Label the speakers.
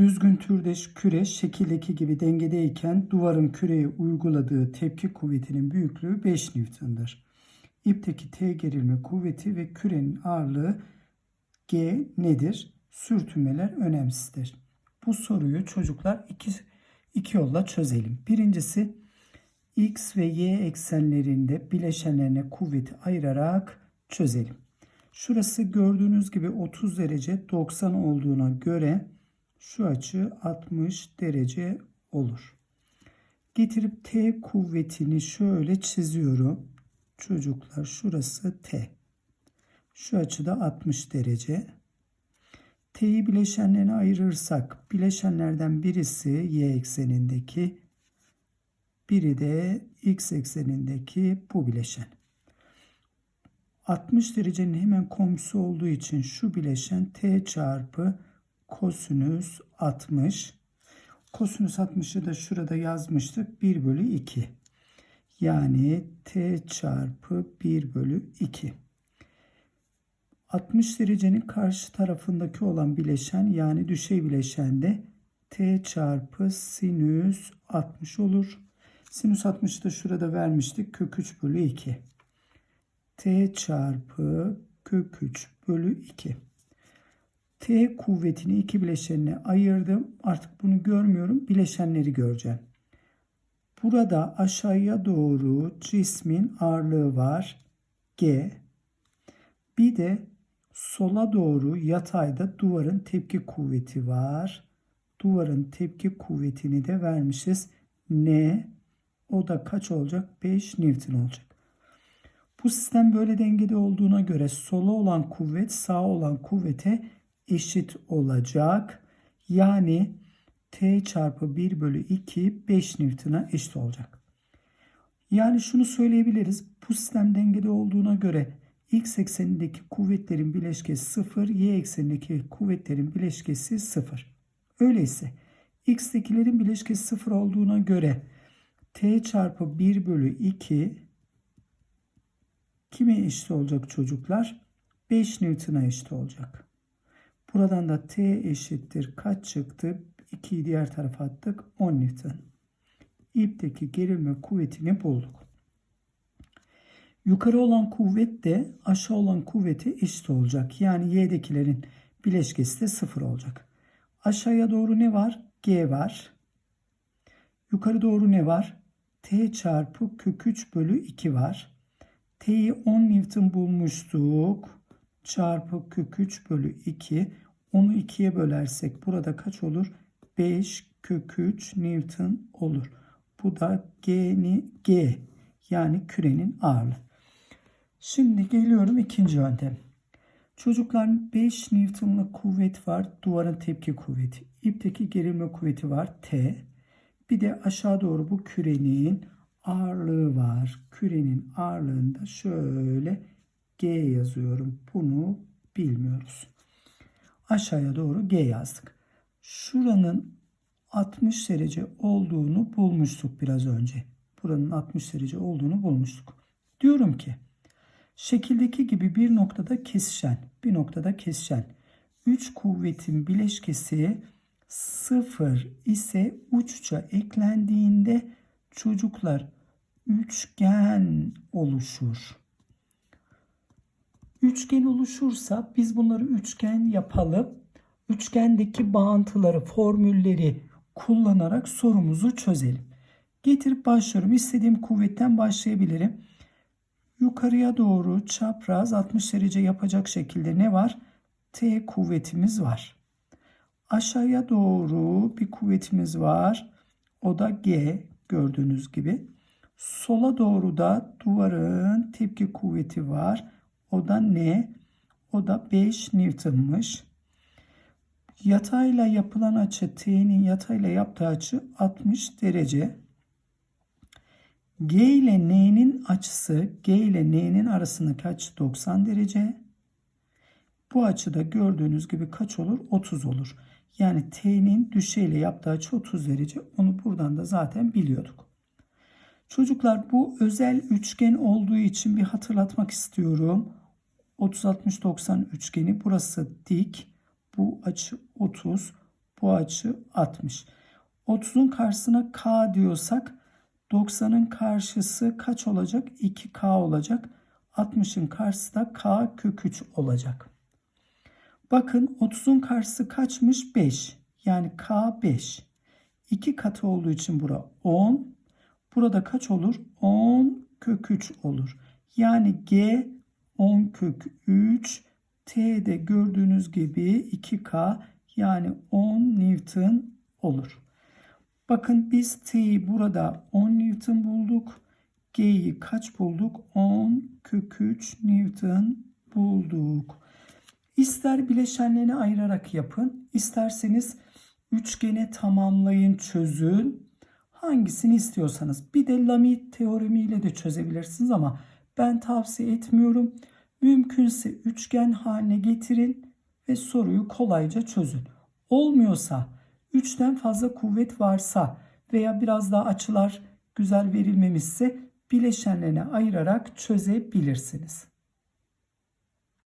Speaker 1: Düzgün türde küre şekildeki gibi dengedeyken duvarın küreye uyguladığı tepki kuvvetinin büyüklüğü 5 Newton'dır. İpteki T gerilme kuvveti ve kürenin ağırlığı G nedir? Sürtünmeler önemsizdir. Bu soruyu çocuklar iki, iki yolla çözelim. Birincisi x ve y eksenlerinde bileşenlerine kuvveti ayırarak çözelim. Şurası gördüğünüz gibi 30 derece 90 olduğuna göre şu açı 60 derece olur. Getirip T kuvvetini şöyle çiziyorum. Çocuklar şurası T. Şu açıda 60 derece. T'yi bileşenlerine ayırırsak bileşenlerden birisi y eksenindeki biri de x eksenindeki bu bileşen. 60 derecenin hemen komşusu olduğu için şu bileşen t çarpı kosinüs 60. Kosinüs 60'ı da şurada yazmıştık. 1 bölü 2. Yani t çarpı 1 bölü 2. 60 derecenin karşı tarafındaki olan bileşen yani düşey bileşende t çarpı sinüs 60 olur. Sinüs 60'ı da şurada vermiştik. Kök 3 bölü 2. t çarpı kök 3 bölü 2. T kuvvetini iki bileşenine ayırdım. Artık bunu görmüyorum. Bileşenleri göreceğim. Burada aşağıya doğru cismin ağırlığı var. G. Bir de sola doğru yatayda duvarın tepki kuvveti var. Duvarın tepki kuvvetini de vermişiz. N. O da kaç olacak? 5 Newton olacak. Bu sistem böyle dengede olduğuna göre sola olan kuvvet sağa olan kuvvete eşit olacak. Yani T çarpı 1 bölü 2 5 Newton'a eşit olacak. Yani şunu söyleyebiliriz. Bu sistem dengede olduğuna göre x eksenindeki kuvvetlerin bileşkesi 0, y eksenindeki kuvvetlerin bileşkesi 0. Öyleyse x'tekilerin bileşkesi 0 olduğuna göre t çarpı 1 bölü 2 kime eşit olacak çocuklar? 5 Newton'a eşit olacak. Buradan da t eşittir kaç çıktı? 2'yi diğer tarafa attık. 10 Newton. İpteki gerilme kuvvetini bulduk. Yukarı olan kuvvet de aşağı olan kuvvete eşit olacak. Yani y'dekilerin bileşkesi de 0 olacak. Aşağıya doğru ne var? G var. Yukarı doğru ne var? T çarpı kök 3 bölü 2 var. T'yi 10 Newton bulmuştuk. Çarpı kök 3 bölü 2. Onu 2'ye bölersek burada kaç olur? 5 kök 3 Newton olur. Bu da G'ni G yani kürenin ağırlığı. Şimdi geliyorum ikinci yöntem. Çocukların 5 Newton'lık kuvvet var. Duvarın tepki kuvveti. İpteki gerilme kuvveti var. T. Bir de aşağı doğru bu kürenin ağırlığı var. Kürenin ağırlığında şöyle G yazıyorum. Bunu bilmiyoruz. Aşağıya doğru G yazdık. Şuranın 60 derece olduğunu bulmuştuk biraz önce. Buranın 60 derece olduğunu bulmuştuk. Diyorum ki şekildeki gibi bir noktada kesişen, bir noktada kesişen 3 kuvvetin bileşkesi 0 ise uçça eklendiğinde çocuklar üçgen oluşur. Üçgen oluşursa biz bunları üçgen yapalım. Üçgendeki bağıntıları, formülleri kullanarak sorumuzu çözelim. Getirip başlıyorum. İstediğim kuvvetten başlayabilirim. Yukarıya doğru çapraz 60 derece yapacak şekilde ne var? T kuvvetimiz var. Aşağıya doğru bir kuvvetimiz var. O da G gördüğünüz gibi. Sola doğru da duvarın tepki kuvveti var. O da N. O da 5 Newton'mış. Yatayla yapılan açı T'nin yatayla yaptığı açı 60 derece. G ile N'nin açısı G ile N'nin arasındaki açı 90 derece. Bu açıda gördüğünüz gibi kaç olur? 30 olur. Yani T'nin düşeyle yaptığı açı 30 derece. Onu buradan da zaten biliyorduk. Çocuklar bu özel üçgen olduğu için bir hatırlatmak istiyorum. 30 60 90 üçgeni burası dik. Bu açı 30. Bu açı 60. 30'un karşısına K diyorsak 90'ın karşısı kaç olacak? 2K olacak. 60'ın karşısı da K kök 3 olacak. Bakın 30'un karşısı kaçmış? 5. Yani K 5. 2 katı olduğu için bura 10. Burada kaç olur? 10 kök 3 olur. Yani G 10 kök 3. T'de gördüğünüz gibi 2K yani 10 Newton olur. Bakın biz T'yi burada 10 Newton bulduk. G'yi kaç bulduk? 10 kök 3 Newton bulduk. İster bileşenlerini ayırarak yapın, isterseniz üçgene tamamlayın, çözün. Hangisini istiyorsanız. Bir de Lamit teoremiyle de çözebilirsiniz ama ben tavsiye etmiyorum. Mümkünse üçgen haline getirin ve soruyu kolayca çözün. Olmuyorsa, üçten fazla kuvvet varsa veya biraz daha açılar güzel verilmemişse bileşenlerine ayırarak çözebilirsiniz.